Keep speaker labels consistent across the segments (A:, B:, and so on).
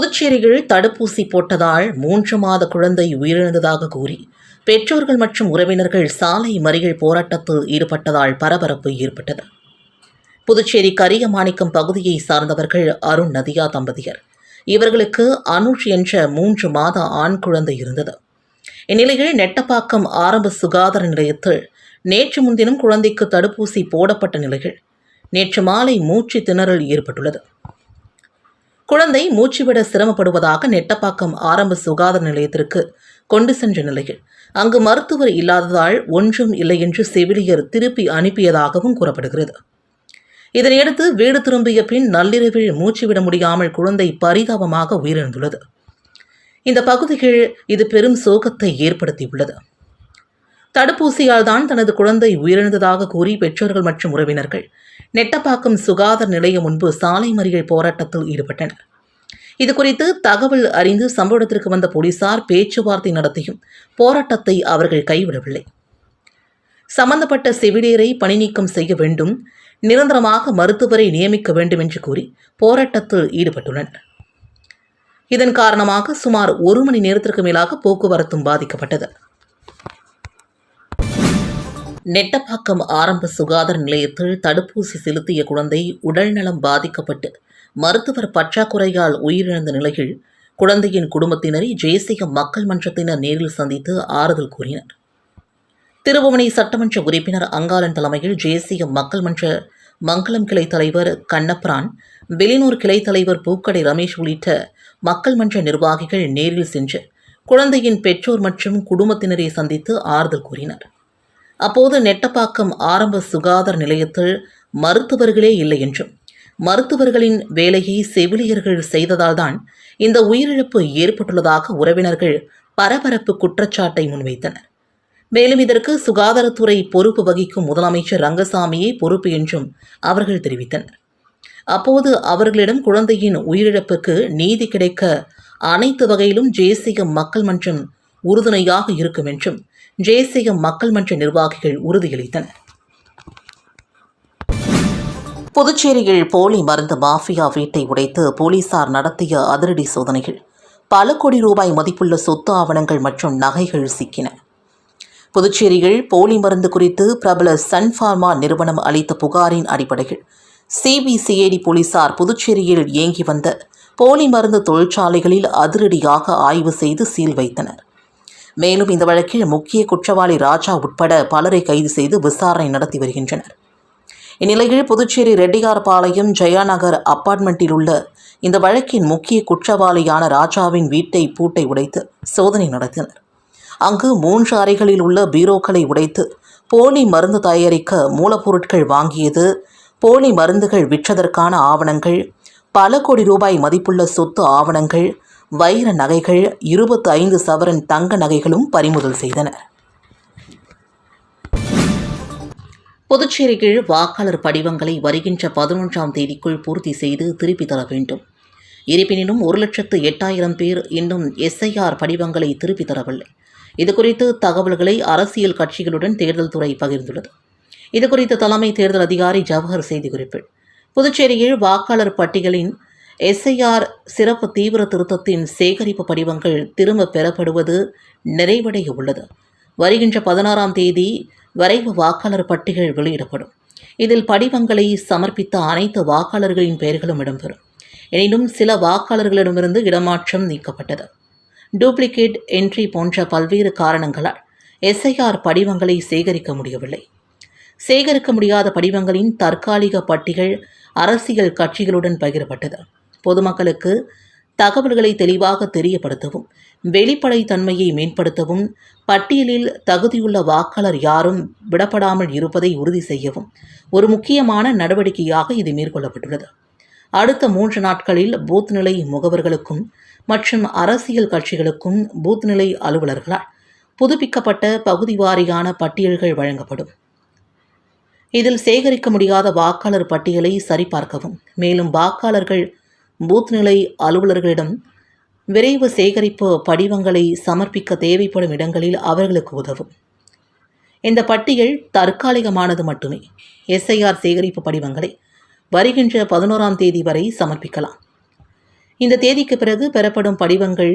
A: புதுச்சேரியில் தடுப்பூசி போட்டதால் மூன்று மாத குழந்தை உயிரிழந்ததாக கூறி பெற்றோர்கள் மற்றும் உறவினர்கள் சாலை மறியல் போராட்டத்தில் ஈடுபட்டதால் பரபரப்பு ஏற்பட்டது புதுச்சேரி மாணிக்கம் பகுதியை சார்ந்தவர்கள் அருண் நதியா தம்பதியர் இவர்களுக்கு அனுஷ் என்ற மூன்று மாத ஆண் குழந்தை இருந்தது இந்நிலையில் நெட்டப்பாக்கம் ஆரம்ப சுகாதார நிலையத்தில் நேற்று முன்தினம் குழந்தைக்கு தடுப்பூசி போடப்பட்ட நிலையில் நேற்று மாலை மூச்சு திணறல் ஏற்பட்டுள்ளது குழந்தை மூச்சுவிட சிரமப்படுவதாக நெட்டப்பாக்கம் ஆரம்ப சுகாதார நிலையத்திற்கு கொண்டு சென்ற நிலையில் அங்கு மருத்துவர் இல்லாததால் ஒன்றும் இல்லை என்று செவிலியர் திருப்பி அனுப்பியதாகவும் கூறப்படுகிறது இதனையடுத்து வீடு திரும்பிய பின் நள்ளிரவில் மூச்சுவிட முடியாமல் குழந்தை பரிதாபமாக உயிரிழந்துள்ளது இந்த பகுதிகள் இது பெரும் சோகத்தை ஏற்படுத்தியுள்ளது தடுப்பூசியால் தான் தனது குழந்தை உயிரிழந்ததாக கூறி பெற்றோர்கள் மற்றும் உறவினர்கள் நெட்டப்பாக்கம் சுகாதார நிலையம் முன்பு சாலை மறியல் போராட்டத்தில் ஈடுபட்டனர் இது குறித்து தகவல் அறிந்து சம்பவத்திற்கு வந்த போலீசார் பேச்சுவார்த்தை நடத்தியும் போராட்டத்தை அவர்கள் கைவிடவில்லை சம்பந்தப்பட்ட செவிலியரை பணி நீக்கம் செய்ய வேண்டும் நிரந்தரமாக மருத்துவரை நியமிக்க வேண்டும் என்று கூறி போராட்டத்தில் ஈடுபட்டுள்ளனர் இதன் காரணமாக சுமார் ஒரு மணி நேரத்திற்கு மேலாக போக்குவரத்தும் பாதிக்கப்பட்டது நெட்டப்பாக்கம் ஆரம்ப சுகாதார நிலையத்தில் தடுப்பூசி செலுத்திய குழந்தை உடல்நலம் பாதிக்கப்பட்டு மருத்துவர் பற்றாக்குறையால் உயிரிழந்த நிலையில் குழந்தையின் குடும்பத்தினரை ஜேசிய மக்கள் மன்றத்தினர் நேரில் சந்தித்து ஆறுதல் கூறினர் திருபுவனை சட்டமன்ற உறுப்பினர் அங்காளன் தலைமையில் ஜேசிய மக்கள் மன்ற மங்களம் கிளை தலைவர் கண்ணப்ரான் வெளிநூர் கிளை தலைவர் பூக்கடை ரமேஷ் உள்ளிட்ட மக்கள் மன்ற நிர்வாகிகள் நேரில் சென்று குழந்தையின் பெற்றோர் மற்றும் குடும்பத்தினரை சந்தித்து ஆறுதல் கூறினர் அப்போது நெட்டப்பாக்கம் ஆரம்ப சுகாதார நிலையத்தில் மருத்துவர்களே இல்லை என்றும் மருத்துவர்களின் வேலையை செவிலியர்கள் செய்ததால்தான் இந்த உயிரிழப்பு ஏற்பட்டுள்ளதாக உறவினர்கள் பரபரப்பு குற்றச்சாட்டை முன்வைத்தனர் மேலும் இதற்கு சுகாதாரத்துறை பொறுப்பு வகிக்கும் முதலமைச்சர் ரங்கசாமியே பொறுப்பு என்றும் அவர்கள் தெரிவித்தனர் அப்போது அவர்களிடம் குழந்தையின் உயிரிழப்புக்கு நீதி கிடைக்க அனைத்து வகையிலும் தேசிய மக்கள் மன்றம் உறுதுணையாக இருக்கும் என்றும் ஜேசிய மக்கள் மன்ற நிர்வாகிகள் உறுதியளித்தனர் புதுச்சேரியில் போலி மருந்து மாஃபியா வீட்டை உடைத்து போலீசார் நடத்திய அதிரடி சோதனைகள் பல கோடி ரூபாய் மதிப்புள்ள சொத்து ஆவணங்கள் மற்றும் நகைகள் சிக்கின புதுச்சேரியில் போலி மருந்து குறித்து பிரபல சன் ஃபார்மா நிறுவனம் அளித்த புகாரின் அடிப்படையில் சிபிசிஐடி போலீசார் புதுச்சேரியில் இயங்கி வந்த போலி மருந்து தொழிற்சாலைகளில் அதிரடியாக ஆய்வு செய்து சீல் வைத்தனர் மேலும் இந்த வழக்கில் முக்கிய குற்றவாளி ராஜா உட்பட பலரை கைது செய்து விசாரணை நடத்தி வருகின்றனர் இந்நிலையில் புதுச்சேரி ரெட்டிகார்பாளையம் ஜெயாநகர் அப்பார்ட்மெண்ட்டில் உள்ள இந்த வழக்கின் முக்கிய குற்றவாளியான ராஜாவின் வீட்டை பூட்டை உடைத்து சோதனை நடத்தினர் அங்கு மூன்று அறைகளில் உள்ள பீரோக்களை உடைத்து போலி மருந்து தயாரிக்க மூலப்பொருட்கள் வாங்கியது போலி மருந்துகள் விற்றதற்கான ஆவணங்கள் பல கோடி ரூபாய் மதிப்புள்ள சொத்து ஆவணங்கள் வைர நகைகள் இருபத்தி ஐந்து சவரன் தங்க நகைகளும் பறிமுதல் செய்தனர் புதுச்சேரி கீழ் வாக்காளர் படிவங்களை வருகின்ற பதினொன்றாம் தேதிக்குள் பூர்த்தி செய்து திருப்பி தர வேண்டும் இருப்பினும் ஒரு லட்சத்து எட்டாயிரம் பேர் இன்னும் எஸ்ஐஆர் படிவங்களை திருப்பி தரவில்லை இதுகுறித்து தகவல்களை அரசியல் கட்சிகளுடன் தேர்தல் துறை பகிர்ந்துள்ளது இதுகுறித்து தலைமை தேர்தல் அதிகாரி ஜவஹர் செய்தி குறிப்பில் புதுச்சேரியில் வாக்காளர் பட்டியலின் எஸ்ஐஆர் சிறப்பு தீவிர திருத்தத்தின் சேகரிப்பு படிவங்கள் திரும்ப பெறப்படுவது நிறைவடைய உள்ளது வருகின்ற பதினாறாம் தேதி வரைவு வாக்காளர் பட்டியல் வெளியிடப்படும் இதில் படிவங்களை சமர்ப்பித்த அனைத்து வாக்காளர்களின் பெயர்களும் இடம்பெறும் எனினும் சில வாக்காளர்களிடமிருந்து இடமாற்றம் நீக்கப்பட்டது டூப்ளிகேட் என்ட்ரி போன்ற பல்வேறு காரணங்களால் எஸ்ஐஆர் படிவங்களை சேகரிக்க முடியவில்லை சேகரிக்க முடியாத படிவங்களின் தற்காலிக பட்டியல் அரசியல் கட்சிகளுடன் பகிரப்பட்டது பொதுமக்களுக்கு தகவல்களை தெளிவாக தெரியப்படுத்தவும் வெளிப்படைத்தன்மையை மேம்படுத்தவும் பட்டியலில் தகுதியுள்ள வாக்காளர் யாரும் விடப்படாமல் இருப்பதை உறுதி செய்யவும் ஒரு முக்கியமான நடவடிக்கையாக இது மேற்கொள்ளப்பட்டுள்ளது அடுத்த மூன்று நாட்களில் பூத் நிலை முகவர்களுக்கும் மற்றும் அரசியல் கட்சிகளுக்கும் பூத் நிலை அலுவலர்களால் புதுப்பிக்கப்பட்ட பகுதி வாரியான பட்டியல்கள் வழங்கப்படும் இதில் சேகரிக்க முடியாத வாக்காளர் பட்டியலை சரிபார்க்கவும் மேலும் வாக்காளர்கள் பூத் நிலை அலுவலர்களிடம் விரைவு சேகரிப்பு படிவங்களை சமர்ப்பிக்க தேவைப்படும் இடங்களில் அவர்களுக்கு உதவும் இந்த பட்டியல் தற்காலிகமானது மட்டுமே எஸ்ஐஆர் சேகரிப்பு படிவங்களை வருகின்ற பதினோராம் தேதி வரை சமர்ப்பிக்கலாம் இந்த தேதிக்கு பிறகு பெறப்படும் படிவங்கள்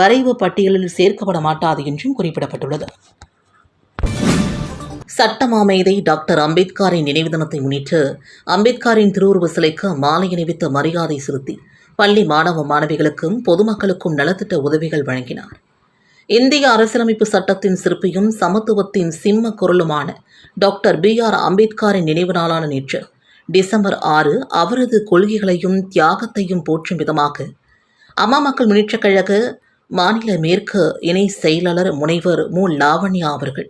A: வரைவு பட்டியலில் சேர்க்கப்பட மாட்டாது என்றும் குறிப்பிடப்பட்டுள்ளது சட்டமாமேதை டாக்டர் அம்பேத்கரின் நினைவு தினத்தை முன்னிட்டு அம்பேத்கரின் திருவுருவ சிலைக்கு மாலை அணிவித்து மரியாதை செலுத்தி பள்ளி மாணவ மாணவிகளுக்கும் பொதுமக்களுக்கும் நலத்திட்ட உதவிகள் வழங்கினார் இந்திய அரசியலமைப்பு சட்டத்தின் சிற்பியும் சமத்துவத்தின் சிம்ம குரலுமான டாக்டர் பி ஆர் அம்பேத்கரின் நினைவு நாளான நேற்று டிசம்பர் ஆறு அவரது கொள்கைகளையும் தியாகத்தையும் போற்றும் விதமாக அம்மா மக்கள் முன்னேற்றக் கழக மாநில மேற்கு இணை செயலாளர் முனைவர் மு லாவண்யா அவர்கள்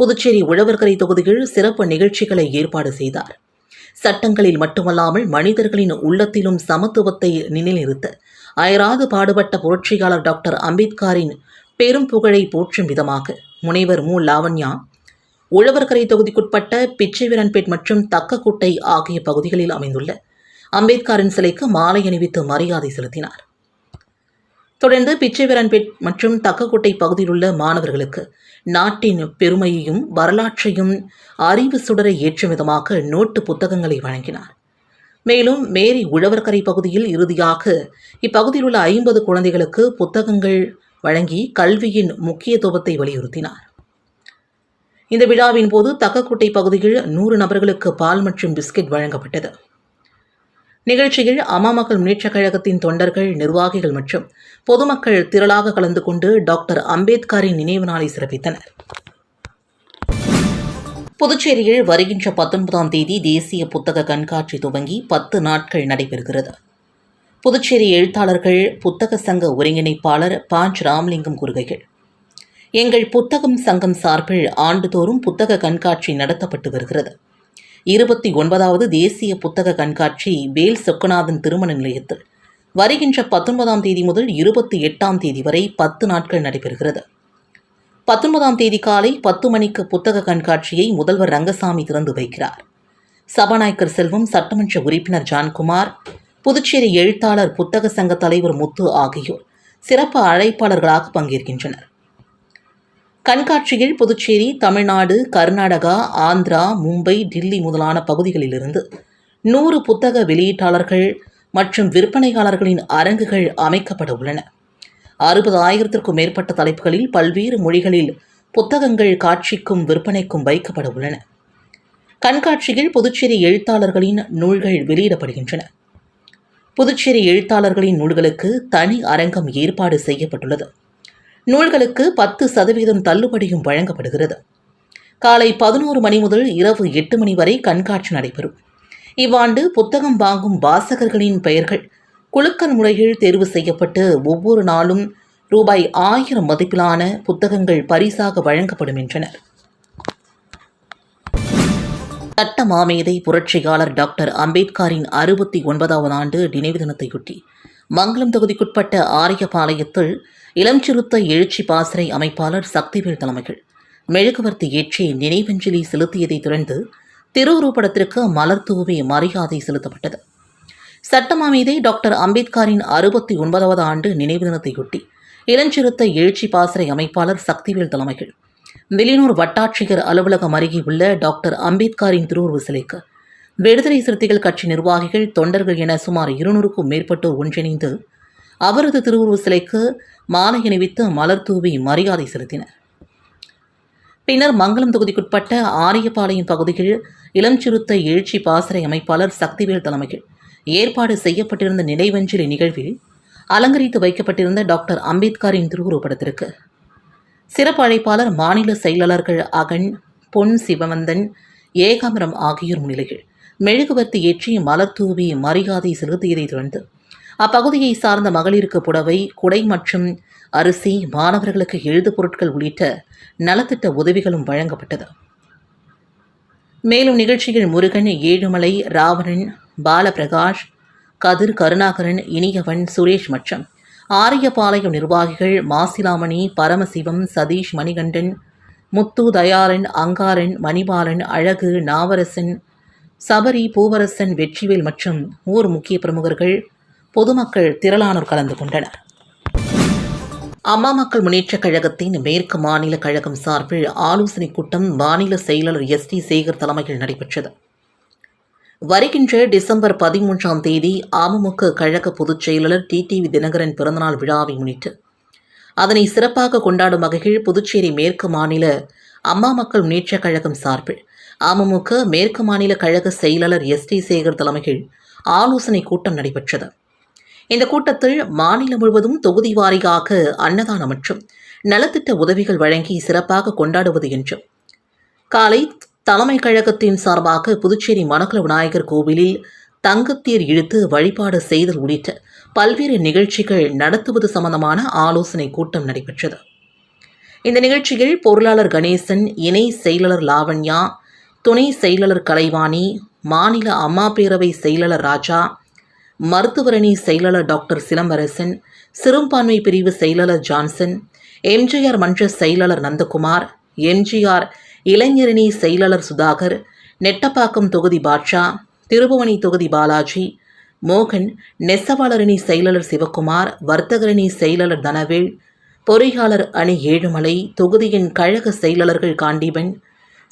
A: புதுச்சேரி உழவர்கரை தொகுதியில் சிறப்பு நிகழ்ச்சிகளை ஏற்பாடு செய்தார் சட்டங்களில் மட்டுமல்லாமல் மனிதர்களின் உள்ளத்திலும் சமத்துவத்தை நிலைநிறுத்த அயராது பாடுபட்ட புரட்சியாளர் டாக்டர் அம்பேத்கரின் பெரும் புகழை போற்றும் விதமாக முனைவர் மு லாவண்யா உழவர்கரை தொகுதிக்குட்பட்ட பிச்சைவிரன்பேட் மற்றும் தக்கக்குட்டை ஆகிய பகுதிகளில் அமைந்துள்ள அம்பேத்கரின் சிலைக்கு மாலை அணிவித்து மரியாதை செலுத்தினார் தொடர்ந்து பிச்சைவரன்பேட் மற்றும் தக்கக்கோட்டை பகுதியில் உள்ள மாணவர்களுக்கு நாட்டின் பெருமையையும் வரலாற்றையும் அறிவு சுடரை ஏற்றும் விதமாக நோட்டு புத்தகங்களை வழங்கினார் மேலும் மேரி உழவர்கரை பகுதியில் இறுதியாக இப்பகுதியில் உள்ள ஐம்பது குழந்தைகளுக்கு புத்தகங்கள் வழங்கி கல்வியின் முக்கியத்துவத்தை வலியுறுத்தினார் இந்த விழாவின் போது தக்கக்கோட்டை பகுதியில் நூறு நபர்களுக்கு பால் மற்றும் பிஸ்கெட் வழங்கப்பட்டது நிகழ்ச்சியில் அமமக்கள் முன்னேற்றக் கழகத்தின் தொண்டர்கள் நிர்வாகிகள் மற்றும் பொதுமக்கள் திரளாக கலந்து கொண்டு டாக்டர் அம்பேத்கரின் நினைவு நாளை சிறப்பித்தனர் புதுச்சேரியில் வருகின்ற பத்தொன்பதாம் தேதி தேசிய புத்தக கண்காட்சி துவங்கி பத்து நாட்கள் நடைபெறுகிறது புதுச்சேரி எழுத்தாளர்கள் புத்தக சங்க ஒருங்கிணைப்பாளர் பாஞ்ச் ராமலிங்கம் கூறுகையில் எங்கள் புத்தகம் சங்கம் சார்பில் ஆண்டுதோறும் புத்தக கண்காட்சி நடத்தப்பட்டு வருகிறது இருபத்தி ஒன்பதாவது தேசிய புத்தக கண்காட்சி வேல் சொக்கநாதன் திருமண நிலையத்தில் வருகின்ற பத்தொன்பதாம் தேதி முதல் இருபத்தி எட்டாம் தேதி வரை பத்து நாட்கள் நடைபெறுகிறது பத்தொன்பதாம் தேதி காலை பத்து மணிக்கு புத்தக கண்காட்சியை முதல்வர் ரங்கசாமி திறந்து வைக்கிறார் சபாநாயகர் செல்வம் சட்டமன்ற உறுப்பினர் ஜான்குமார் புதுச்சேரி எழுத்தாளர் புத்தக சங்க தலைவர் முத்து ஆகியோர் சிறப்பு அழைப்பாளர்களாக பங்கேற்கின்றனர் கண்காட்சியில் புதுச்சேரி தமிழ்நாடு கர்நாடகா ஆந்திரா மும்பை டில்லி முதலான பகுதிகளிலிருந்து நூறு புத்தக வெளியீட்டாளர்கள் மற்றும் விற்பனையாளர்களின் அரங்குகள் அமைக்கப்பட உள்ளன அறுபது ஆயிரத்திற்கும் மேற்பட்ட தலைப்புகளில் பல்வேறு மொழிகளில் புத்தகங்கள் காட்சிக்கும் விற்பனைக்கும் வைக்கப்பட உள்ளன கண்காட்சியில் புதுச்சேரி எழுத்தாளர்களின் நூல்கள் வெளியிடப்படுகின்றன புதுச்சேரி எழுத்தாளர்களின் நூல்களுக்கு தனி அரங்கம் ஏற்பாடு செய்யப்பட்டுள்ளது நூல்களுக்கு பத்து சதவீதம் தள்ளுபடியும் வழங்கப்படுகிறது காலை பதினோரு மணி முதல் இரவு எட்டு மணி வரை கண்காட்சி நடைபெறும் இவ்வாண்டு புத்தகம் வாங்கும் வாசகர்களின் பெயர்கள் குழுக்கள் முறையில் தேர்வு செய்யப்பட்டு ஒவ்வொரு நாளும் ரூபாய் ஆயிரம் மதிப்பிலான புத்தகங்கள் பரிசாக வழங்கப்படும் என்றனர் சட்ட மாமேதை புரட்சியாளர் டாக்டர் அம்பேத்கரின் அறுபத்தி ஒன்பதாவது ஆண்டு நினைவு தினத்தையொட்டி மங்களம் தொகுதிக்குட்பட்ட ஆரியபாளையத்தில் இளம் சிறுத்தை எழுச்சி பாசறை அமைப்பாளர் சக்திவேல் தலைமைகள் மெழுகுவர்த்தி ஏற்றி நினைவஞ்சலி செலுத்தியதை தொடர்ந்து திருவுருப்படத்திற்கு மலர் தூவி மரியாதை செலுத்தப்பட்டது மீதே டாக்டர் அம்பேத்கரின் அறுபத்தி ஒன்பதாவது ஆண்டு நினைவு தினத்தையொட்டி இளஞ்சிறுத்தை எழுச்சி பாசறை அமைப்பாளர் சக்திவேல் தலைமைகள் வெளியூர் வட்டாட்சியர் அலுவலகம் அருகே உள்ள டாக்டர் அம்பேத்கரின் திருவுருவ சிலைக்கு விடுதலை சிறுத்தைகள் கட்சி நிர்வாகிகள் தொண்டர்கள் என சுமார் இருநூறுக்கும் மேற்பட்டோர் ஒன்றிணைந்து அவரது திருவுருவ சிலைக்கு மாலை அணிவித்து மலர் தூவி மரியாதை செலுத்தினர் பின்னர் மங்களம் தொகுதிக்குட்பட்ட ஆரியபாளையம் பகுதியில் இளம் சிறுத்தை எழுச்சி பாசறை அமைப்பாளர் சக்திவேல் தலைமையில் ஏற்பாடு செய்யப்பட்டிருந்த நினைவஞ்சலி நிகழ்வில் அலங்கரித்து வைக்கப்பட்டிருந்த டாக்டர் அம்பேத்கரின் திருவுருவப்படத்திற்கு சிறப்பு அழைப்பாளர் மாநில செயலாளர்கள் அகன் பொன் சிவவந்தன் ஏகாம்பரம் ஆகியோர் முன்னிலையில் மெழுகுவர்த்தி ஏற்றி மலர் தூவி மரியாதை செலுத்தியதைத் தொடர்ந்து அப்பகுதியை சார்ந்த மகளிருக்கு புடவை குடை மற்றும் அரிசி மாணவர்களுக்கு எழுது பொருட்கள் உள்ளிட்ட நலத்திட்ட உதவிகளும் வழங்கப்பட்டது மேலும் நிகழ்ச்சியில் முருகன் ஏழுமலை ராவணன் பாலபிரகாஷ் கதிர் கருணாகரன் இனியவன் சுரேஷ் மற்றும் ஆரியபாளையம் நிர்வாகிகள் மாசிலாமணி பரமசிவம் சதீஷ் மணிகண்டன் முத்து தயாரன் அங்காரன் மணிபாலன் அழகு நாவரசன் சபரி பூவரசன் வெற்றிவேல் மற்றும் ஊர் முக்கிய பிரமுகர்கள் பொதுமக்கள் திரளானோர் கலந்து கொண்டனர் அம்மா மக்கள் முன்னேற்றக் கழகத்தின் மேற்கு மாநில கழகம் சார்பில் ஆலோசனைக் கூட்டம் மாநில செயலாளர் எஸ் டி சேகர் தலைமையில் நடைபெற்றது வருகின்ற டிசம்பர் பதிமூன்றாம் தேதி அமமுக கழக பொதுச் செயலாளர் டிடிவி தினகரன் பிறந்தநாள் விழாவை முன்னிட்டு அதனை சிறப்பாக கொண்டாடும் வகையில் புதுச்சேரி மேற்கு மாநில அம்மா மக்கள் முன்னேற்றக் கழகம் சார்பில் அமமுக மேற்கு மாநில கழக செயலாளர் எஸ் டி சேகர் தலைமையில் ஆலோசனைக் கூட்டம் நடைபெற்றது இந்த கூட்டத்தில் மாநிலம் முழுவதும் தொகுதி வாரியாக அன்னதானம் மற்றும் நலத்திட்ட உதவிகள் வழங்கி சிறப்பாக கொண்டாடுவது என்றும் காலை தலைமை கழகத்தின் சார்பாக புதுச்சேரி மணக்குள விநாயகர் கோவிலில் தங்கத்தீர் இழுத்து வழிபாடு செய்தல் உள்ளிட்ட பல்வேறு நிகழ்ச்சிகள் நடத்துவது சம்பந்தமான ஆலோசனை கூட்டம் நடைபெற்றது இந்த நிகழ்ச்சியில் பொருளாளர் கணேசன் இணை செயலாளர் லாவண்யா துணை செயலாளர் கலைவாணி மாநில அம்மா பேரவை செயலாளர் ராஜா மருத்துவரணி செயலாளர் டாக்டர் சிலம்பரசன் சிறுபான்மை பிரிவு செயலாளர் ஜான்சன் எம்ஜிஆர் மன்ற செயலாளர் நந்தகுமார் எம்ஜிஆர் இளைஞரணி செயலாளர் சுதாகர் நெட்டப்பாக்கம் தொகுதி பாட்ஷா திருபுவனி தொகுதி பாலாஜி மோகன் நெசவாளரணி செயலாளர் சிவகுமார் வர்த்தகரணி செயலாளர் தனவேல் பொறியாளர் அணி ஏழுமலை தொகுதியின் கழக செயலாளர்கள் காண்டிபன்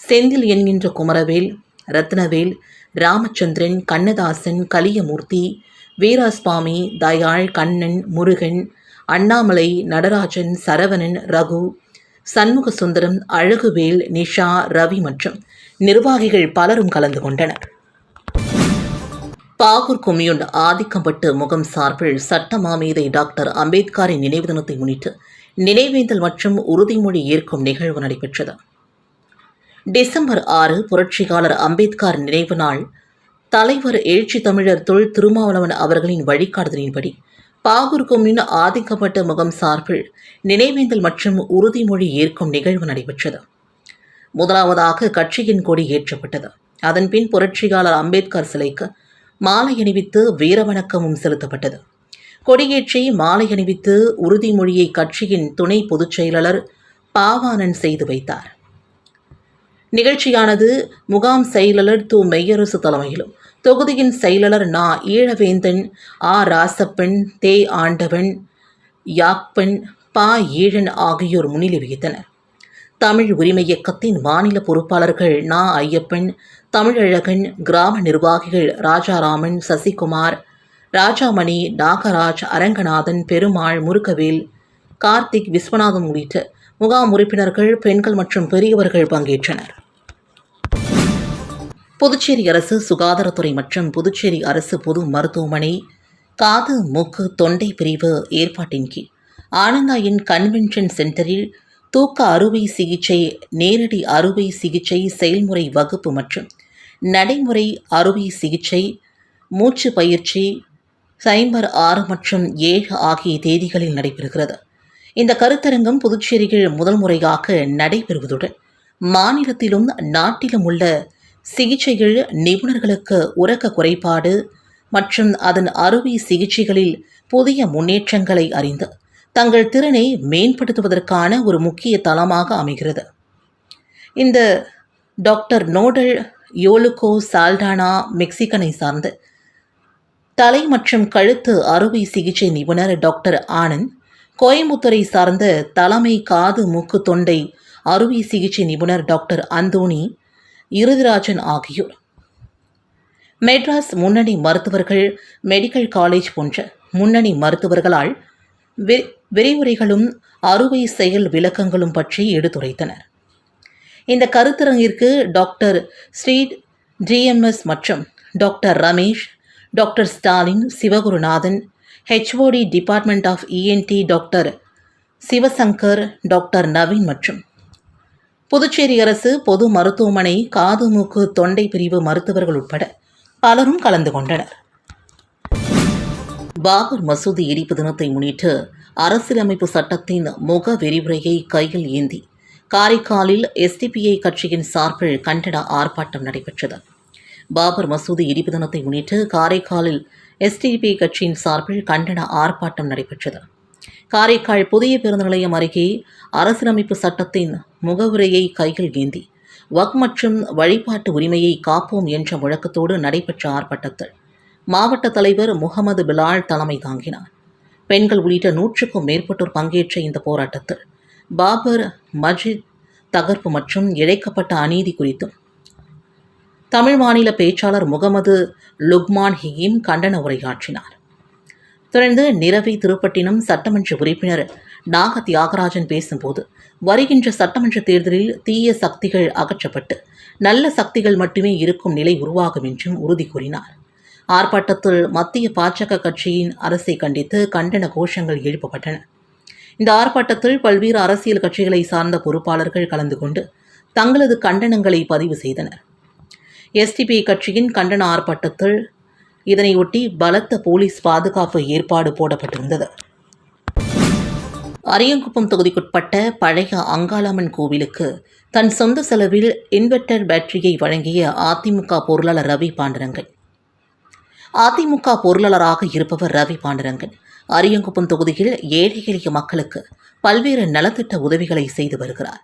A: செந்தில் என்கின்ற குமரவேல் ரத்னவேல் ராமச்சந்திரன் கண்ணதாசன் கலியமூர்த்தி வீராஸ்வாமி தயாள் கண்ணன் முருகன் அண்ணாமலை நடராஜன் சரவணன் ரகு சண்முக சுந்தரம் அழகுவேல் நிஷா ரவி மற்றும் நிர்வாகிகள் பலரும் கலந்து கொண்டனர் பாகூர் கொம்யூன் ஆதிக்கம்பட்டு முகம் சார்பில் சட்ட மாமேதை டாக்டர் அம்பேத்கரின் நினைவு தினத்தை முன்னிட்டு நினைவேந்தல் மற்றும் உறுதிமொழி ஏற்கும் நிகழ்வு நடைபெற்றது டிசம்பர் ஆறு புரட்சிகாலர் அம்பேத்கர் நினைவு நாள் தலைவர் எழுச்சி தமிழர் தொல் திருமாவளவன் அவர்களின் வழிகாடுதலின்படி பாகூர் கொம்யூன் ஆதிக்கப்பட்ட முகம் சார்பில் நினைவேந்தல் மற்றும் உறுதிமொழி ஏற்கும் நிகழ்வு நடைபெற்றது முதலாவதாக கட்சியின் கொடி ஏற்றப்பட்டது அதன்பின் புரட்சியாளர் அம்பேத்கர் சிலைக்கு மாலை அணிவித்து வீரவணக்கமும் செலுத்தப்பட்டது கொடியேற்றி மாலை அணிவித்து உறுதிமொழியை கட்சியின் துணை பொதுச் செயலாளர் பாவானன் செய்து வைத்தார் நிகழ்ச்சியானது முகாம் செயலாளர் து மெய்யரசு தலைமையிலும் தொகுதியின் செயலாளர் நா ஈழவேந்தன் ஆ ராசப்பன் தே ஆண்டவன் யாப்பன் பா ஈழன் ஆகியோர் முன்னிலை வகித்தனர் தமிழ் உரிமை இயக்கத்தின் மாநில பொறுப்பாளர்கள் நா ஐயப்பன் தமிழழகன் கிராம நிர்வாகிகள் ராஜாராமன் சசிகுமார் ராஜாமணி நாகராஜ் அரங்கநாதன் பெருமாள் முருகவேல் கார்த்திக் விஸ்வநாதன் உள்ளிட்ட முகாம் உறுப்பினர்கள் பெண்கள் மற்றும் பெரியவர்கள் பங்கேற்றனர் புதுச்சேரி அரசு சுகாதாரத்துறை மற்றும் புதுச்சேரி அரசு பொது மருத்துவமனை காது மூக்கு தொண்டை பிரிவு ஏற்பாட்டின் கீழ் ஆனந்தாயின் கன்வென்ஷன் சென்டரில் தூக்க அறுவை சிகிச்சை நேரடி அறுவை சிகிச்சை செயல்முறை வகுப்பு மற்றும் நடைமுறை அறுவை சிகிச்சை மூச்சு பயிற்சி சைம்பர் ஆறு மற்றும் ஏழு ஆகிய தேதிகளில் நடைபெறுகிறது இந்த கருத்தரங்கம் புதுச்சேரியில் முதல் முறையாக நடைபெறுவதுடன் மாநிலத்திலும் நாட்டிலும் உள்ள சிகிச்சைகள் நிபுணர்களுக்கு உறக்க குறைபாடு மற்றும் அதன் அறுவை சிகிச்சைகளில் புதிய முன்னேற்றங்களை அறிந்து தங்கள் திறனை மேம்படுத்துவதற்கான ஒரு முக்கிய தளமாக அமைகிறது இந்த டாக்டர் நோடல் யோலுகோ சால்டானா மெக்சிகனை சார்ந்த தலை மற்றும் கழுத்து அறுவை சிகிச்சை நிபுணர் டாக்டர் ஆனந்த் கோயம்புத்தூரை சார்ந்த தலைமை காது மூக்கு தொண்டை அறுவை சிகிச்சை நிபுணர் டாக்டர் அந்தோனி இருதிராஜன் ஆகியோர் மெட்ராஸ் முன்னணி மருத்துவர்கள் மெடிக்கல் காலேஜ் போன்ற முன்னணி மருத்துவர்களால் விரிவுரைகளும் அறுவை செயல் விளக்கங்களும் பற்றி எடுத்துரைத்தனர் இந்த கருத்தரங்கிற்கு டாக்டர் ஸ்ரீட் டிஎம்எஸ் மற்றும் doctor Ramesh doctor Stalin Sivagurunathan HOD department of ENT doctor Sivasankar doctor Naveen மற்றும் புதுச்சேரி அரசு பொது மருத்துவமனை காது மூக்கு தொண்டை பிரிவு மருத்துவர்கள் உட்பட பலரும் கலந்து கொண்டனர் பாபர் மசூதி இடிப்பு தினத்தை முன்னிட்டு அரசியலமைப்பு சட்டத்தின் முக விரிவுரையை கையில் ஏந்தி காரைக்காலில் எஸ்டிபிஐ கட்சியின் சார்பில் கண்டன ஆர்ப்பாட்டம் நடைபெற்றது பாபர் மசூதி இடிப்பு தினத்தை முன்னிட்டு காரைக்காலில் எஸ்டிபிஐ கட்சியின் சார்பில் கண்டன ஆர்ப்பாட்டம் நடைபெற்றது காரைக்கால் புதிய பேருந்து நிலையம் அருகே அரசியலமைப்பு சட்டத்தின் முகவுரையை கையில் ஏந்தி வக் மற்றும் வழிபாட்டு உரிமையை காப்போம் என்ற முழக்கத்தோடு நடைபெற்ற ஆர்ப்பாட்டத்தில் மாவட்ட தலைவர் முகமது பிலால் தலைமை தாங்கினார் பெண்கள் உள்ளிட்ட நூற்றுக்கும் மேற்பட்டோர் பங்கேற்ற இந்த போராட்டத்தில் பாபர் மஜித் தகர்ப்பு மற்றும் இழைக்கப்பட்ட அநீதி குறித்தும் தமிழ் மாநில பேச்சாளர் முகமது லுக்மான் ஹிகிம் கண்டன உரையாற்றினார் தொடர்ந்து நிரவி திருப்பட்டினம் சட்டமன்ற உறுப்பினர் நாக தியாகராஜன் பேசும்போது வருகின்ற சட்டமன்ற தேர்தலில் தீய சக்திகள் அகற்றப்பட்டு நல்ல சக்திகள் மட்டுமே இருக்கும் நிலை உருவாகும் என்றும் உறுதி கூறினார் ஆர்ப்பாட்டத்தில் மத்திய பாஜக கட்சியின் அரசை கண்டித்து கண்டன கோஷங்கள் எழுப்பப்பட்டன இந்த ஆர்ப்பாட்டத்தில் பல்வேறு அரசியல் கட்சிகளை சார்ந்த பொறுப்பாளர்கள் கலந்து கொண்டு தங்களது கண்டனங்களை பதிவு செய்தனர் எஸ்டிபி கட்சியின் கண்டன ஆர்ப்பாட்டத்தில் இதனையொட்டி பலத்த போலீஸ் பாதுகாப்பு ஏற்பாடு போடப்பட்டிருந்தது அரியங்குப்பம் தொகுதிக்குட்பட்ட பழைய அங்காளம்மன் கோவிலுக்கு தன் சொந்த செலவில் இன்வெர்டர் பேட்டரியை வழங்கிய அதிமுக பொருளாளர் ரவி பாண்டரங்கன் அதிமுக பொருளாளராக இருப்பவர் ரவி பாண்டரங்கன் அரியங்குப்பம் தொகுதியில் ஏழை எளிய மக்களுக்கு பல்வேறு நலத்திட்ட உதவிகளை செய்து வருகிறார்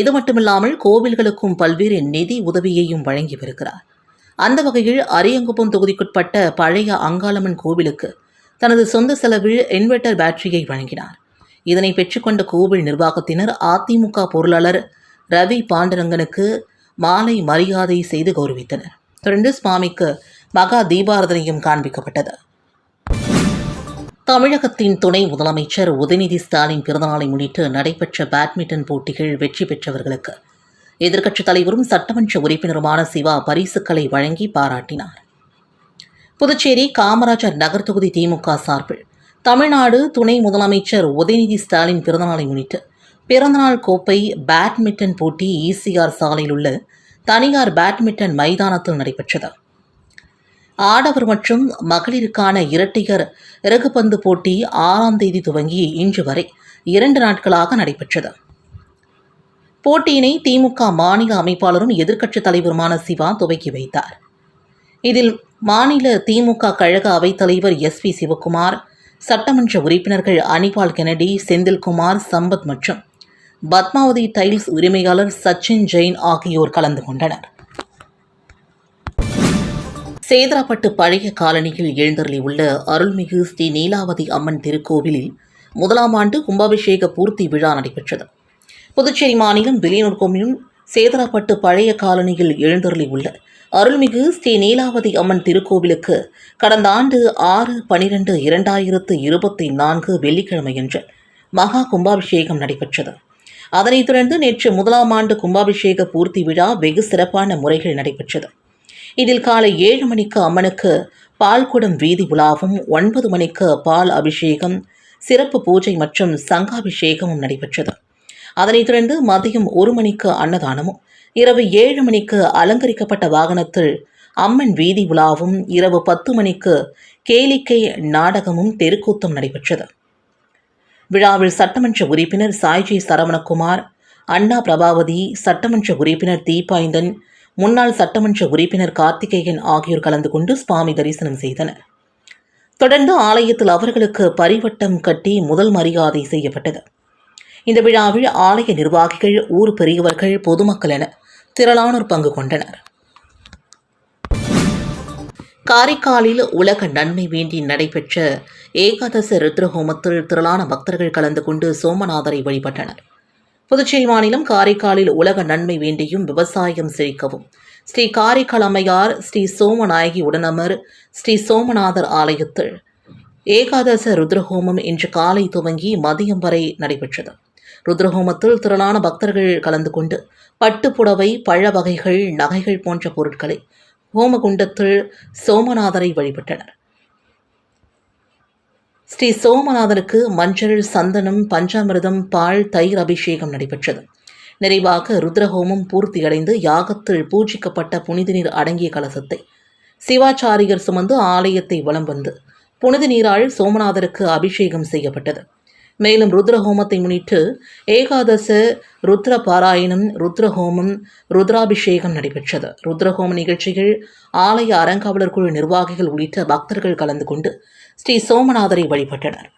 A: இது மட்டுமில்லாமல் கோவில்களுக்கும் பல்வேறு நிதி உதவியையும் வழங்கி வருகிறார் அந்த வகையில் அரியங்குப்பம் தொகுதிக்குட்பட்ட பழைய அங்காளம்மன் கோவிலுக்கு தனது சொந்த செலவில் இன்வெர்டர் பேட்டரியை வழங்கினார் இதனை பெற்றுக்கொண்ட கோவில் நிர்வாகத்தினர் அதிமுக பொருளாளர் ரவி பாண்டரங்கனுக்கு மாலை மரியாதை செய்து கௌரவித்தனர் தொடர்ந்து சுவாமிக்கு மகா தீபாரதனையும் காண்பிக்கப்பட்டது தமிழகத்தின் துணை முதலமைச்சர் உதயநிதி ஸ்டாலின் பிறந்தநாளை முன்னிட்டு நடைபெற்ற பேட்மிண்டன் போட்டிகள் வெற்றி பெற்றவர்களுக்கு எதிர்க்கட்சித் தலைவரும் சட்டமன்ற உறுப்பினருமான சிவா பரிசுகளை வழங்கி பாராட்டினார் புதுச்சேரி காமராஜர் நகர் தொகுதி திமுக சார்பில் தமிழ்நாடு துணை முதலமைச்சர் உதயநிதி ஸ்டாலின் பிறந்தநாளை முன்னிட்டு பிறந்தநாள் கோப்பை பேட்மிண்டன் போட்டி ஈசிஆர் சாலையில் உள்ள தனியார் பேட்மிண்டன் மைதானத்தில் நடைபெற்றது ஆடவர் மற்றும் மகளிருக்கான இரட்டையர் இறகுப்பந்து போட்டி ஆறாம் தேதி துவங்கி இன்று வரை இரண்டு நாட்களாக நடைபெற்றது போட்டியினை திமுக மாநில அமைப்பாளரும் எதிர்க்கட்சித் தலைவருமான சிவா துவக்கி வைத்தார் இதில் மாநில திமுக கழக அவைத்தலைவர் எஸ் பி சிவக்குமார் சட்டமன்ற உறுப்பினர்கள் அனிபால் கெனடி செந்தில்குமார் சம்பத் மற்றும் பத்மாவதி டைல்ஸ் உரிமையாளர் சச்சின் ஜெயின் ஆகியோர் கலந்து கொண்டனர் சேதராப்பட்டு பழைய காலனியில் எழுந்தருளியுள்ள அருள்மிகு ஸ்ரீ நீலாவதி அம்மன் திருக்கோவிலில் முதலாம் ஆண்டு கும்பாபிஷேக பூர்த்தி விழா நடைபெற்றது புதுச்சேரி மாநிலம் விலையூர் கோமியும் சேதனப்பட்டு பழைய காலனியில் எழுந்தருளியுள்ள அருள்மிகு ஸ்ரீ நீலாவதி அம்மன் திருக்கோவிலுக்கு கடந்த ஆண்டு ஆறு பனிரெண்டு இரண்டாயிரத்து இருபத்தி நான்கு வெள்ளிக்கிழமையன்று மகா கும்பாபிஷேகம் நடைபெற்றது அதனைத் தொடர்ந்து நேற்று முதலாம் ஆண்டு கும்பாபிஷேக பூர்த்தி விழா வெகு சிறப்பான முறைகள் நடைபெற்றது இதில் காலை ஏழு மணிக்கு அம்மனுக்கு பால்குடம் வீதி உலாவும் ஒன்பது மணிக்கு பால் அபிஷேகம் சிறப்பு பூஜை மற்றும் சங்காபிஷேகமும் நடைபெற்றது அதனைத் தொடர்ந்து மதியம் ஒரு மணிக்கு அன்னதானமும் இரவு ஏழு மணிக்கு அலங்கரிக்கப்பட்ட வாகனத்தில் அம்மன் வீதி உலாவும் இரவு பத்து மணிக்கு கேளிக்கை நாடகமும் தெருக்கூத்தும் நடைபெற்றது விழாவில் சட்டமன்ற உறுப்பினர் சாய்ஜி சரவணகுமார் அண்ணா பிரபாவதி சட்டமன்ற உறுப்பினர் தீபாய்ந்தன் முன்னாள் சட்டமன்ற உறுப்பினர் கார்த்திகேயன் ஆகியோர் கலந்து கொண்டு சுவாமி தரிசனம் செய்தனர் தொடர்ந்து ஆலயத்தில் அவர்களுக்கு பரிவட்டம் கட்டி முதல் மரியாதை செய்யப்பட்டது இந்த விழாவில் ஆலய நிர்வாகிகள் ஊர் பெரியவர்கள் பொதுமக்கள் என திரளானோர் பங்கு கொண்டனர் காரைக்காலில் உலக நன்மை வேண்டி நடைபெற்ற ஏகாதச ருத்ரஹோமத்தில் திரளான பக்தர்கள் கலந்து கொண்டு சோமநாதரை வழிபட்டனர் புதுச்சேரி மாநிலம் காரைக்காலில் உலக நன்மை வேண்டியும் விவசாயம் செழிக்கவும் ஸ்ரீ காரைக்கால் அம்மையார் ஸ்ரீ சோமநாயகி உடனமர் ஸ்ரீ சோமநாதர் ஆலயத்தில் ஏகாதச ருத்ரஹோமம் இன்று காலை துவங்கி மதியம் வரை நடைபெற்றது ருத்ரஹோமத்தில் திரளான பக்தர்கள் கலந்து கொண்டு பட்டுப்புடவை பழ வகைகள் நகைகள் போன்ற பொருட்களை ஹோமகுண்டத்தில் சோமநாதரை வழிபட்டனர் ஸ்ரீ சோமநாதனுக்கு மஞ்சள் சந்தனம் பஞ்சாமிரதம் பால் தயிர் அபிஷேகம் நடைபெற்றது நிறைவாக ருத்ரஹோமம் பூர்த்தியடைந்து யாகத்தில் பூஜிக்கப்பட்ட புனித நீர் அடங்கிய கலசத்தை சிவாச்சாரியர் சுமந்து ஆலயத்தை வலம் வந்து புனித நீரால் சோமநாதருக்கு அபிஷேகம் செய்யப்பட்டது மேலும் ருத்ரஹோமத்தை முன்னிட்டு ஏகாதச ருத்ர பாராயணம் ருத்ரஹோமம் ருத்ராபிஷேகம் நடைபெற்றது ருத்ரஹோம நிகழ்ச்சிகள் ஆலய அறங்காவலர் குழு நிர்வாகிகள் உள்ளிட்ட பக்தர்கள் கலந்து கொண்டு ஸ்ரீ சோமநாதரை வழிபட்டனர்